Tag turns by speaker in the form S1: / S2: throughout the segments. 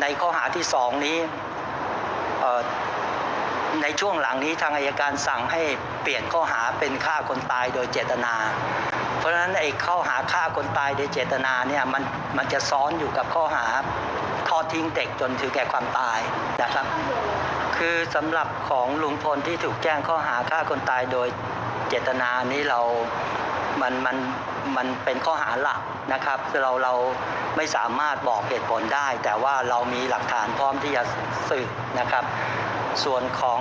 S1: ในข้อหาที่สองนี้ในช่วงหลังนี้ทางอายการสั่งให้เปลี่ยนข้อหาเป็นฆ่าคนตายโดยเจตนา เพราะฉะนั้นไอ้ข้อหาฆ่าคนตายโดยเจตนาเนี่ยมันมันจะซ้อนอยู่กับข้อหาทอดทิ้งเด็กจนถึงแก่ความตายนะครับ คือสำหรับของลุงพลที่ถูกแจ้งข้อหาฆ่าคนตายโดยเจตนานี้เรา มันมันมันเป็นข้อหาหลักนะครับเราเราไม่สามารถบอกเหตุผลได้ แต่ว่าเรามีหลักฐานพร้อมที่จะสืบนะครับ ส่วนของ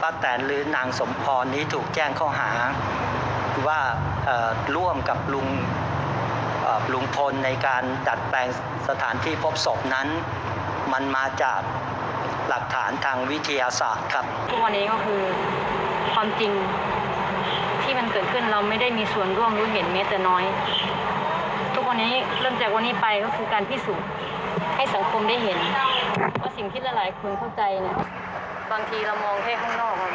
S1: ป้าแตนหรือนางสมพรนี้ถูกแจ้งข้อหาว่าร่วมกับลุงลุงพลในการดัดแปลงสถานที่พบศพนั้น มันมาจากหลักฐานทางวิทยาศาสตร์ครับ
S2: ทุกวันนี้ก็คือความจริง ที่มันเกิดขึ้นเราไม่ได้มีส่วนร่วมรู้เห็นแม้แต่น้อย ทุกวันนี้เริ่มจากวันนี้ไปก็คือการพิสูจน์ให้สังคมได้เห็น ว่าสิ่งที่หลายๆคนเข้าใจเนี่ยบางทีเรามองแค่ข้างนอกอะ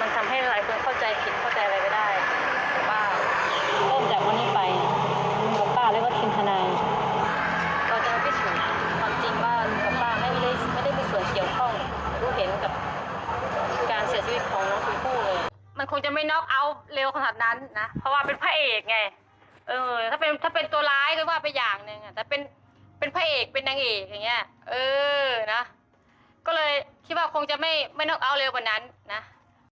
S2: มันทำให้หลายคนเข้าใจผิดเข้าใจอะไรก็ได้แต่ว่าเริ่มจากวันนี้ไปลุงกับป้าแล้วก็ทีมทนาย เราจะมาพิสูจน์ความจริงว่าลุงกับป้าไม่ได้ไม่ได้มีส่วนเกี่ยวข้องรู้เห็นกับการเสียชีวิตของน้องชมพู่เลย มันคงจะไม่น็อกเอาท์เร็วขนาดนั้นนะ เพราะว่าเป็นพระเอกไง เออ ถ้าเป็นถ้าเป็นตัวร้ายก็ว่าไปอย่างหนึ่งอะแต่เป็นเป็นพระเอกเป็นนางเอกอย่างเงี้ย เออนะ ก็เลยคิดว่าคงจะไม่ไม่น็อกเอาท์เร็วกว่านั้นนะ